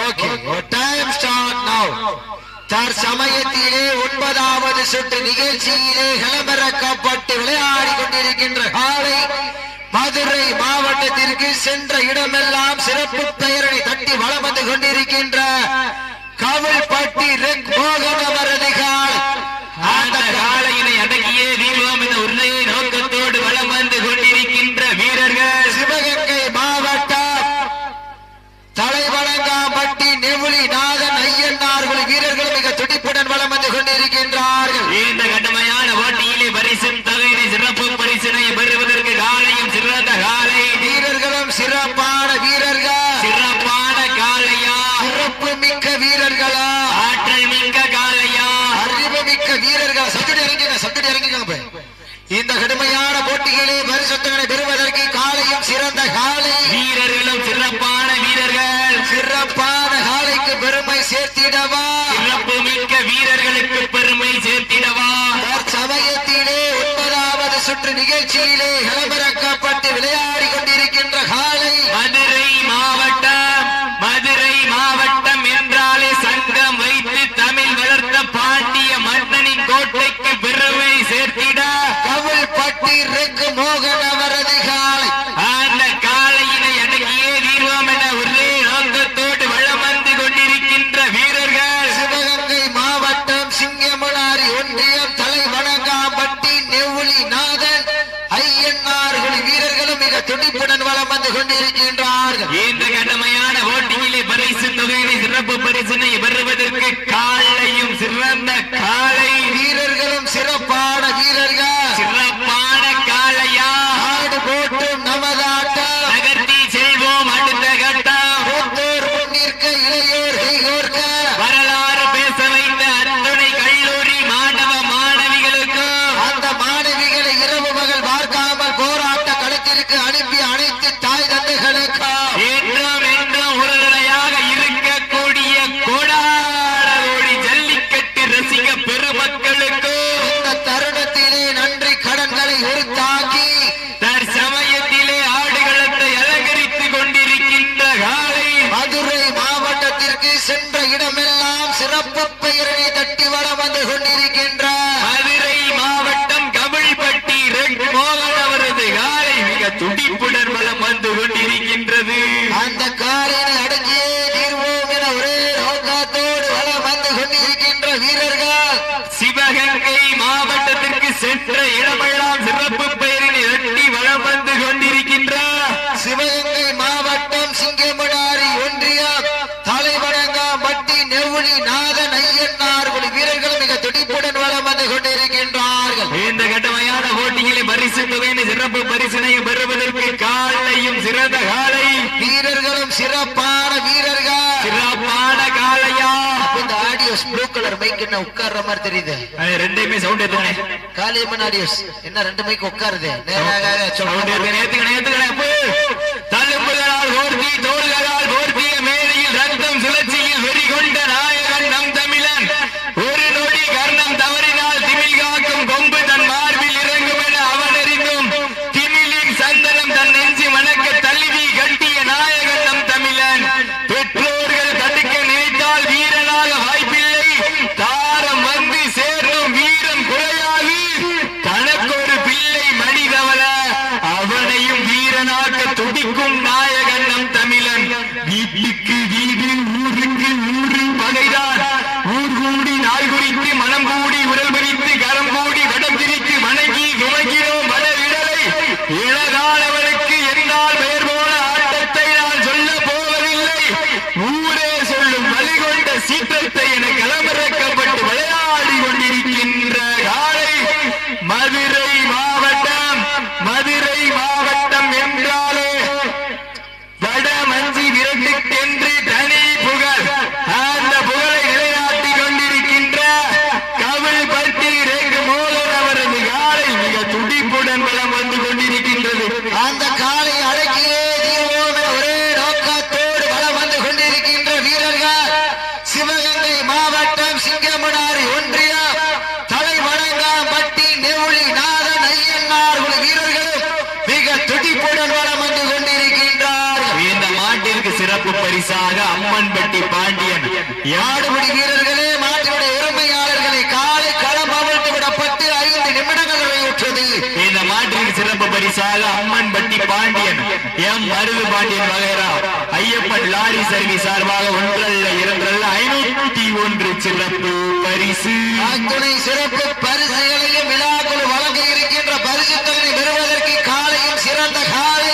Okay time start தற்சமயத்திலே ஒன்பதாவது சுற்று நிகழ்ச்சியிலே கிளம்பறக்கப்பட்டு விளையாடி கொண்டிருக்கின்ற காலை மதுரை மாவட்டத்திற்கு சென்ற இடமெல்லாம் சிறப்பு பெயரை தட்டி வளம் வந்து கொண்டிருக்கின்ற கவல்பட்டி ரெக் மோகன் அவரது நிகழ்ச்சியிலே கலபரக்கப்பட்டு விளையாடி கொண்டிருக்கின்ற காலை மந்திர கொண்டிருக்கின்றார்கள். இந்த கடமையான போட்டியிலே பரிசு தொகையிலே சிறப்பு பரிசினை பெறுவதற்கு Bye. திருப்புலி நாதன் ஐயன்னார் வீரர்கள் மிக துடிப்புடன் வளம் வந்து கொண்டிருக்கின்றார்கள். இந்த கட்டமையான போட்டியிலே பரிசு தொகையின் சிறப்பு பரிசினையும் பெறுவதற்கு காலையும் சிறந்த காலை. வீரர்களும் சிறப்பான வீரர்கள். சிறப்பான காலையா? இந்த ஆடியோஸ் ப்ளூ கலர் மைக் என்ன உட்கார்ற மாதிரி தெரியுது? ரெண்டுமே சவுண்ட் எத்தனை காளியம்மன் ஆடியோஸ் என்ன ரெண்டு மைக் உட்காருது? நேராக சவுண்ட் நேத்துக்கணும் பரிசாக அம்மன்பட்டி பாண்டியன். யாடுபடி வீரர்களே மாற்றிவிட உரிமையாளர்களை காலை களம் விட பத்து ஐந்து நிமிடங்கள் நிறைவுற்றது இந்த மாற்றின் சிறப்பு பரிசாக அம்மன்பட்டி பாண்டியன். எம் மருது பாண்டியன் வகைரா ஐயப்பன் லாரி சர்வீஸ் சார்பாக ஒன்றல்ல இரண்டல்ல ஐநூத்தி ஒன்று சிறப்பு பரிசு. அத்துணை சிறப்பு பரிசுகளையும் விழாக்கள் வழங்க இருக்கின்ற பரிசு தொகை பெறுவதற்கு காலையும் சிறந்த காலை.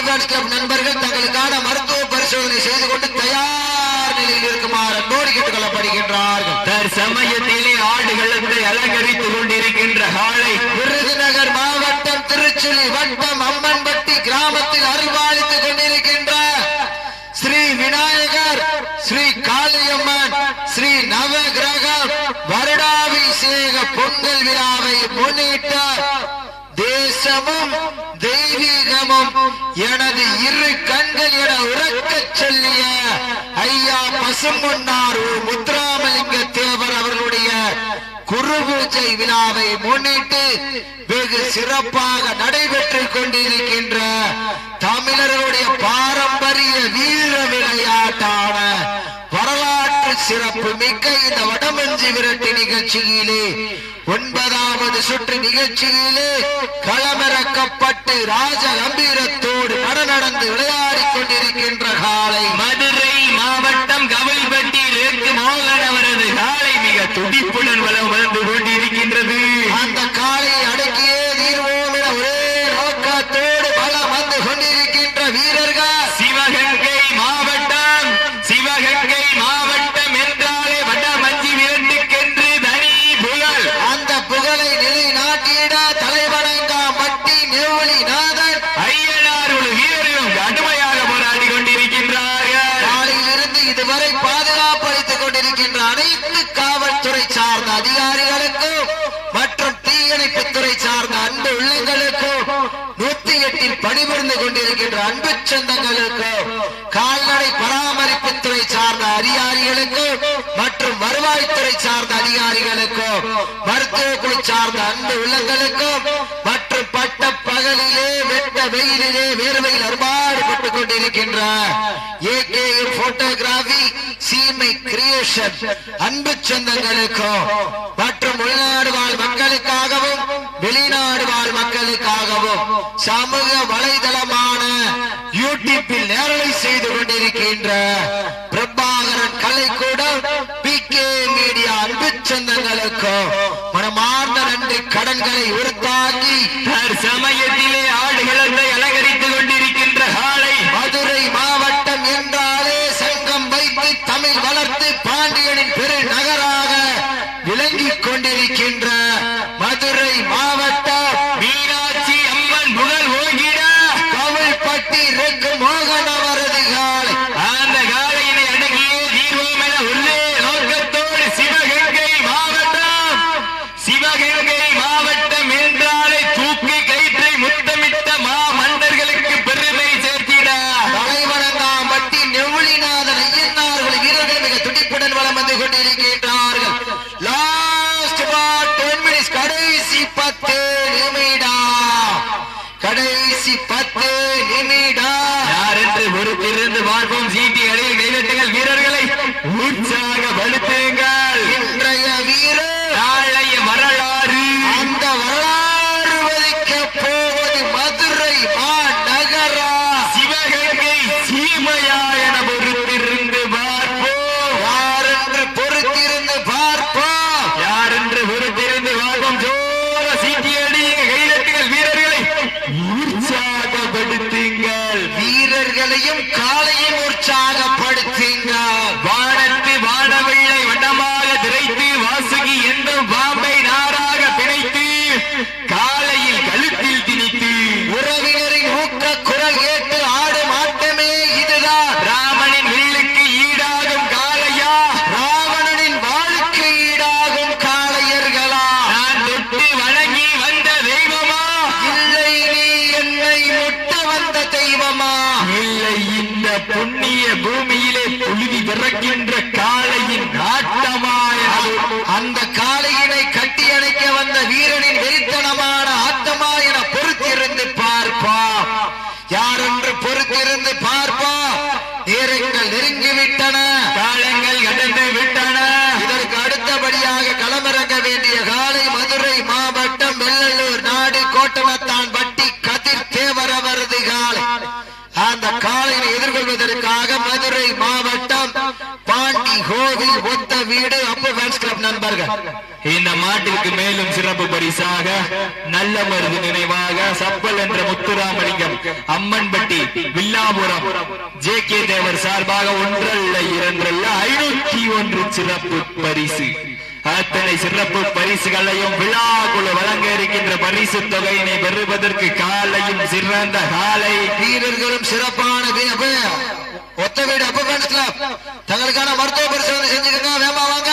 ஃபேன்ஸ் கிளப் நண்பர்கள் தங்களுக்கான மருத்துவ பரிசோதனை செய்து கொண்டு தயார் நிலையில் இருக்குமாறு அன்போடு கேட்டுக் கொள்ளப்படுகின்றார்கள் தற்சமயத்திலே ஆடுகளத்தை அலங்கரித்துக் கொண்டிருக்கின்ற காலை விருதுநகர் மாவட்டம் திருச்சுழி வட்டம் அம்மன்பட்டி கிராமத்தில் அருள்பாலித்துக் கொண்டிருக்கின்ற ஸ்ரீ விநாயகர் ஸ்ரீ காளியம்மன் ஸ்ரீ நவகிரகம் வருடாபிஷேக பொங்கல் விழாவை முன்னிட்டு தேசமும் தெய்வீகமும் எனது இரு கண்கள் என உறக்க சொல்லிய ஐயா பசும்பொன்னார் ஓ முத்துராமலிங்க தேவர் அவர்களுடைய குருபூஜை விழாவை முன்னிட்டு வெகு சிறப்பாக நடைபெற்றுக் கொண்டிருக்கின்ற தமிழர்களுடைய பாரம்பரிய வீர விளையாட்டான வரலாற்று சிறப்பு மிக்க இந்த வடமஞ்சி விரட்டு நிகழ்ச்சியிலே ஒன்பதாவது சுற்று நிகழ்ச்சியிலே களமிறக்கப்பட்டு ராஜ கம்பீரத்தோடு நடந்து விளையாடிக் கொண்டிருக்கின்ற காலை மதுரை மாவட்டம் கவல்பட்டி ரேக்கு மோகன் அவரது காலை மிக துடிப்புடன் வலம் வந்து கொண்டிருக்கின்றது அந்த காலையை அடக்கியே தீர்வோம் என ஒரே நோக்கத்தோடு பலம் வந்து கொண்டிருக்கின்ற வீரர்கள் சிவகங்கை மாவட்டம் சிவகங்கை மாவட்டம் என்றாலே வட மஞ்சி விரட்டுக்கென்று தனி புகழ் அந்த புகழை நிலைநாட்டிட தலைவணங்கா மட்டி நெவுளி நாதன் ஐயனார் ஒரு வீரர்களும் கடுமையாக போராடி கொண்டிருக்கின்றார்கள் காலையிலிருந்து இதுவரை பாதுகாப்பு அளித்துக் கொண்டிருக்கின்ற அனைத்து காவல்துறை சார்ந்த அதிகாரிகளுக்கும் மற்றும் தீயணைப்புத்துறை சார்ந்த அன்பு உள்ளங்களுக்கும் நூத்தி எட்டில் பணிபுரிந்து கொண்டிருக்கின்ற அன்பு சொந்தங்களுக்கும் கால்நடை பராமரிப்புத்துறை சார்ந்த அதிகாரிகளுக்கும் மற்றும் வருவாய்த்துறை சார்ந்த அதிகாரிகளுக்கும் மருத்துவ குழு சார்ந்த அன்பு உள்ளங்களுக்கும் வெட்ட பகலிலே வெட்ட வெயிலிலே வேர்வையில் அறுபாடுபட்டுக் கொண்டிருக்கின்ற ஏகேஎம் போட்டோகிராபி சீமை கிரியேஷன் அன்பு சொந்தங்களுக்கும் மற்றும் உள்நாடு வாழ் மக்களுக்காகவும் வெளிநாடு வாழ் மக்களுக்காகவும் சமூக வலைதளமான யூடியூப்பில் நேரலை செய்து கொண்டிருக்கின்ற Prabhakaran Kalaikoodam P K media அன்பு சொந்தங்களுக்கும் மனமார்ந்த நன்றி கடன்களை உறுத்தாக்கி சமயத்திலே அந்த காலையை எதிர்கொள்வதற்காக மதுரை மாவட்டம் பாண்டி கோவில் ஒத்த வீடு. அப்போ ஃபேன்ஸ் கிளப் நண்பர்கள் இந்த மாட்டிற்கு மேலும் சிறப்பு பரிசாக நல்ல மருந்து நினைவாக சப்பல் என்ற முத்துராமலிங்கம் அம்மன்பட்டி வில்லாபுரம் ஜே கே தேவர் சார்பாக ஒன்றல்ல இரண்டல்ல ஐநூத்தி ஒன்று சிறப்பு பரிசு. அத்தனை சிறப்பு பரிசுகளையும் விழாக்குழு வழங்க இருக்கின்ற பரிசு தொகையினை பெறுவதற்கு காலையும் சிறந்த காலை. வீரர்களும் சிறப்பான ஒத்த வீடு அப்ப கிளப் தங்களுக்கான மருத்துவ பரிசோதனை செஞ்சுக்கங்க வேமா வாங்க?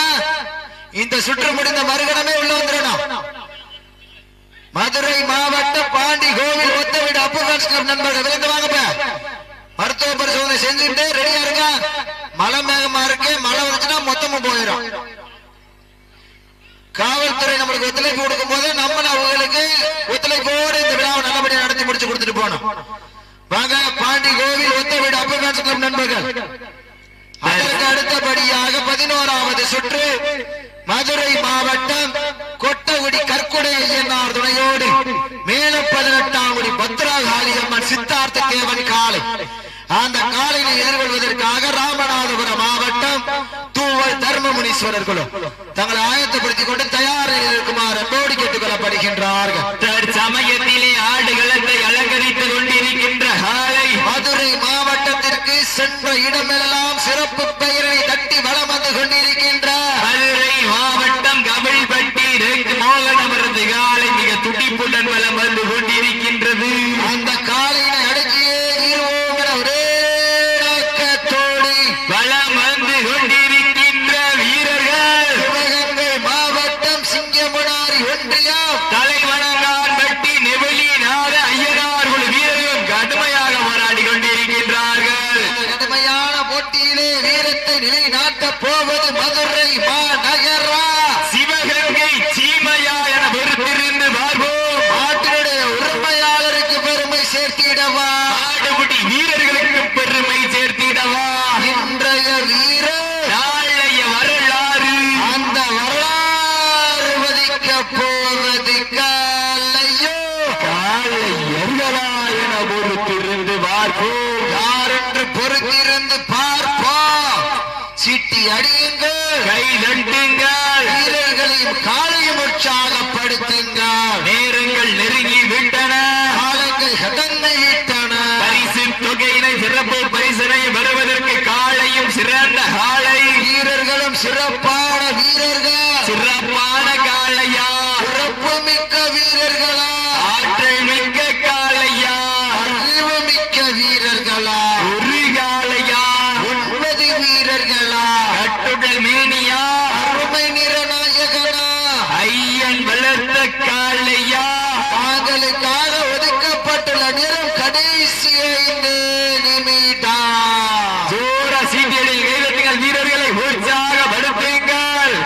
இந்த சுற்று முடிந்த மறுகணமே உள்ள வந்துடணும். மதுரை மாவட்ட பாண்டி கோவில் ஒத்த வீடு அப்ப ஃபேன்ஸ் கிளப் நண்பர்கள் விரைந்து வாங்கப்ப. மருத்துவ பரிசோதனை செஞ்சுட்டு ரெடியா இருங்க மழை மேகமா இருக்கு மழை வந்துச்சுன்னா மொத்தமும் போயிடும். காவல்துறை நம்மளுக்கு ஒத்துழைப்பு கொடுக்கும் போது நம்ம அவங்களுக்கு ஒத்துழைப்போடு இந்த விழாவை நல்லபடியாக நடத்தி முடிச்சு கொடுத்துட்டு போனோம் வாங்க பாண்டி கோவில் ஒத்த வீடு அப்ப ஃபேன்ஸ் கிளப் நண்பர்கள். அதற்கு அடுத்தபடியாக பதினோராவது சுற்று மதுரை மாவட்டம் கொட்டகுடி கற்குடை ஐயனார் துணையோடு மேல பதினெட்டாம் குடி பத்ராகாளியம்மன் சித்தார்த்த தேவன் காலை. அந்த காலையை எதிர்கொள்வதற்காக ராமநாதபுரம் குழு தங்களை ஆயத்தப்படுத்திக் கொண்டு தயாரில் இருக்குமாறு அன்போடு கேட்டுக் கொள்ளப்படுகின்றார்கள் தற்சமயத்திலே ஆடுகளத்தை அலங்கரித்துக் கொண்டிருக்கின்ற காலை மதுரை மாவட்டத்திற்கு சென்ற இடமெல்லாம் சிறப்பு பெயரை தட்டி வலம் வந்து கொண்டிருக்கின்ற மதுரை மாவட்டம் கபில்பட்டி ரெங்கு மோகனவரது காலை மிக துடிப்புடன் வலம் வந்து கொண்டிருக்கின்றது அந்த காலையினை அடக்கியே தீர்வோம் என ஒரே நோக்கத்தோடு வலம் வந்து கொண்டிருக்கின்ற வீரர்கள் சிவகங்கை மாவட்டம் சிங்கமுனாரி ஒன்றியம் தலைவணங்கான் பட்டி நெவலி நாத ஐயனார் குழு வீரர்களும் கடுமையாக போராடி கொண்டிருக்கின்றார்கள் கடுமையான போட்டியிலே வீரத்தை நிலைநாட்டப் போவது மதுரை மாநகரா சிவகங்கை சீமையா என பொறுத்திருந்து பார்ப்போம் நாட்டினுடைய உரிமையாளருக்கு பெருமை சேர்த்திடவா ஆடுபுடி வீரர்களுக்கு பெருமை சேர்த்திடவா இன்றைய வீரர் நாளைய வரலாறு அந்த வரலாறு வதிக்க போவது காலையோ காளையர்களா என பொறுத்திருந்து பார்ப்போம் யார் என்று பொறுத்திருந்து பார்ப்போம் சிட்டி அடியுங்கள் கை தட்டுங்கள் வீரர்களையும் காலையும் உற்சாகப்படுத்துங்கள் நேரங்கள் நெருங்கி விட்டன காலங்கள் கடந்து விட்டன பரிசு தொகையினை சிறப்பு பரிசனை பெறுவதற்கு காளையும் சிறந்த காளை வீரர்களும் சிறப்பான வீரர்கள் சிறப்பான காளையா சிறப்பு மிக்க வீரர்களா ஆற்றல் மிக்க காளையா அறிவு மிக்க வீரர்களா ஒரு காளையா ஒன்பது வீரர்களா கட்டுடல் மேனியா அருமை நிறநாயகனா ஐயன் வளர்த்த காளையா தாங்களுக்காக ஒதுக்கப்பட்டுள்ள நேரம் கடைசி ஐந்து நிமிடம் ஜோர சீட்டியடில் கைதட்டுங்கள் வீரர்களை உற்சாகப்படுத்துங்கள்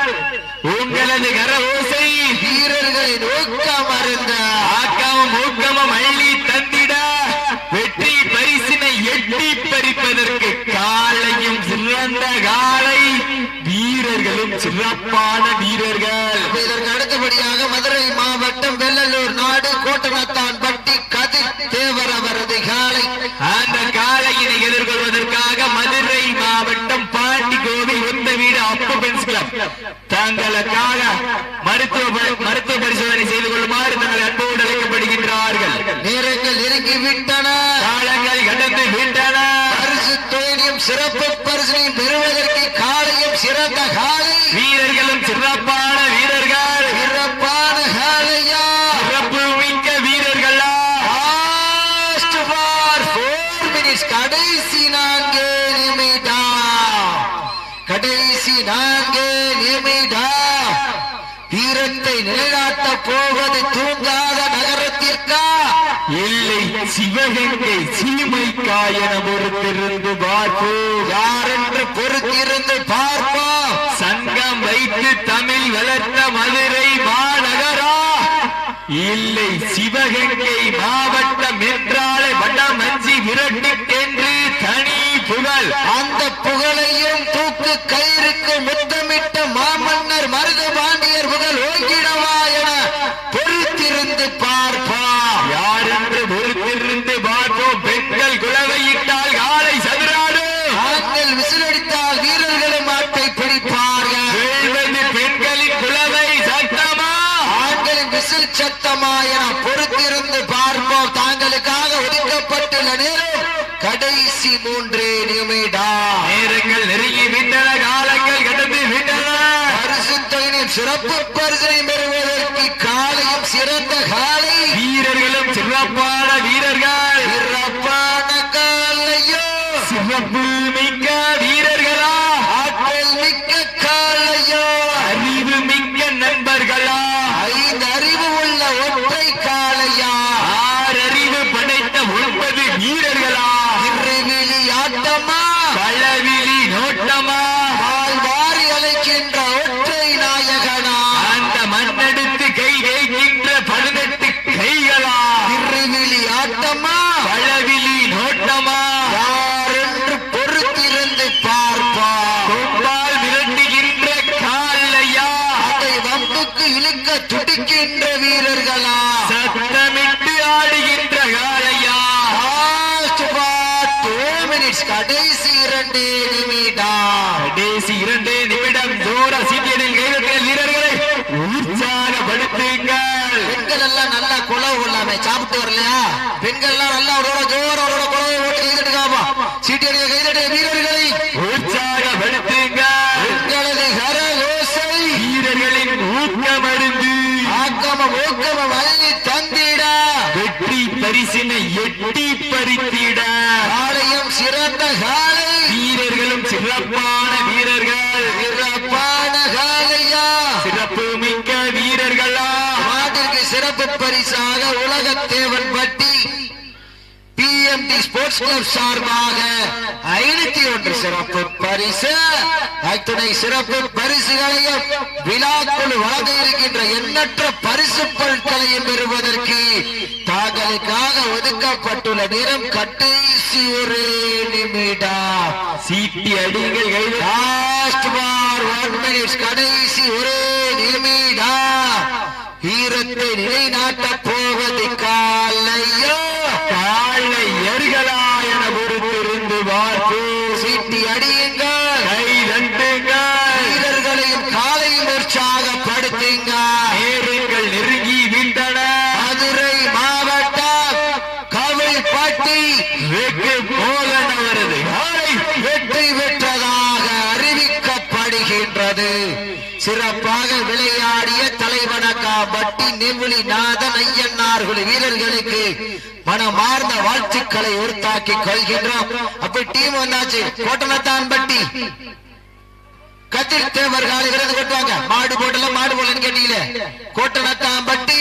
சிறப்பான வீரர்கள் இதற்கு அடுத்தபடியாக மதுரை மாவட்டம் வெள்ளலூர் நாடு கோட்டனத்தான் பட்டி கதிர் தேவர் அவரது காலை அந்த காலையினை எதிர்கொள்வதற்காக மதுரை மாவட்டம் பாண்டி கோவில் உந்த வீடு அப்பு பென்ஸ் கிளப் தங்களுக்காக மருத்துவ மருத்துவ பரிசோதனை செய்து கொள்ளுமாறு தங்கள் அன்போடு அழைக்கப்படுகின்றார்கள். நேரங்கள் நெருங்கி விட்டன காலங்கள் கடந்து விட்டன. பரிசு தொழிலையும் சிறப்பு பரிசனையும் பெறுவதற்கு காலையும் சிறந்த காலை. வீரர்களும் சிறப்பான வீரர்கள். சிறப்பான காலையா. சிறப்பு மிக்க வீரர்களா. கடைசி நான்கு நிமிடம். கடைசி நான்கு போவது தூங்காத நகரத்திற்கா? இல்லை சிவகங்கை சீமைக்கா என பொறுத்திருந்து பார்ப்போம் என்று பொறுத்திருந்து பார்ப்போம் சங்கம் வைத்து தமிழ் வளர்த்த மதுரை மாநகரா? இல்லை சிவகங்கை மாவட்டம் என்றாலே வடமஞ்சி விரட்டுக்கென்று தனி புகழ். அந்த புகழையும் தூக்கு கயிறுக்கு முத்தமிட்ட மாமன்னர் மருது பாண்டியர் புகழ் ஓங்கிடவா என பொறுத்திருந்து பார்ப்போம் யார் என்று பொறுத்திருந்து பார்ப்போம் பெண்கள் குலவையிட்டால் காலை சதுராடு ஆண்கள் விசிலடித்தால் வீரர்களும் மாட்டை பிடிப்பார்கள் வெல்வது பெண்களின் குலவை சத்தமா ஆண்களின் என பொறுத்திருந்து பார்ப்போம். தாங்களுக்காக ஒதுக்கப்பட்டுள்ள நேரம் கடைசி மூன்று நிமிடம் நேரங்கள் நெருங்கி விட்டன காலங்கள் கடந்து விட்டன. பரிசு தொகையின் சிறப்பு பரிசனை பெறுவதற்கு நிமிடம். கடைசி இரண்டு நிமிடம். தூர சீட்டியடில் கைதட்டிய வீரர்களை உற்சாகப்படுத்துங்கள். பெண்கள் எல்லாம் நல்லா குழவு கொள்ளாம. சாப்பிட்டு வரலையா? பெண்கள் எல்லாம் நல்லா அவரோட ஜோர அவரோட குழவை ஓட்டு கைதட்டுக்காமா சீட்டியடிய கைதட்டிய வீரர்களை உற்சாகப்படுத்துங்கள். பெண்களது கரகோசை வீரர்களின் ஊக்கமருந்து ஆக்கம ஊக்கம வள்ளி தந்திட. வெற்றி பரிசினை எட்டி பறித்திட காலையும் சிறந்த காலை வீரர்களும் சிறப்பான வீரர்கள் சிறப்பான காலையா சிறப்பு மிக்க வீரர்களா நாட்டிற்கு சிறப்பு பரிசாக உலகத்தேவன் பட்டி பிஎம்டி ஸ்போர்ட்ஸ் கிளப் சார்பாக ஐநூத்தி ஒன்று சிறப்பு பரிசு. அத்துணை சிறப்பு பரிசுகளையும் விழாக்குழு வழங்க இருக்கின்ற எண்ணற்ற பரிசு பொருட்களையும் பெறுவதற்கு தாங்களுக்காக ஒதுக்கப்பட்டுள்ள நேரம் கடைசி ஒரு நிமிடம் சீட்டி மினிட்ஸ் கடைசி ஒரே நிமிடம் ஈரத்தை நிலைநாட்டப் போவது காலையோ காலை எருகளா என பொறுத்திருந்து பார்ப்பு சீட்டி அடியுங்கள் கை தட்டுங்கள் வீரர்களையும் காலையும் உற்சாகப்படுத்துங்க நேரங்கள் நெருங்கி விட்டன மதுரை மாவட்டம் கவிழ்பட்டி வெகு மோகன் அவரது காலை வெற்றி பெற்றதாக அறிவிக்கப்படுகின்றது சிறப்பாக விளையாடிய தலைவனக்காம்பட்டி நாதன் ஐயன்னார்கள் வீரர்களுக்கு மனமார்ந்த வாழ்த்துக்களை உறுத்தாக்கி கொள்கின்றோம். அப்ப டீம் வந்தாச்சு. கோட்டலத்தான் பட்டி. கதிர் தேவர் காலை விருது கொட்டுவாங்க. மாடு போட்டல மாடு போடலன்னு கேட்டீங்களே. கோட்டலத்தான் பட்டி.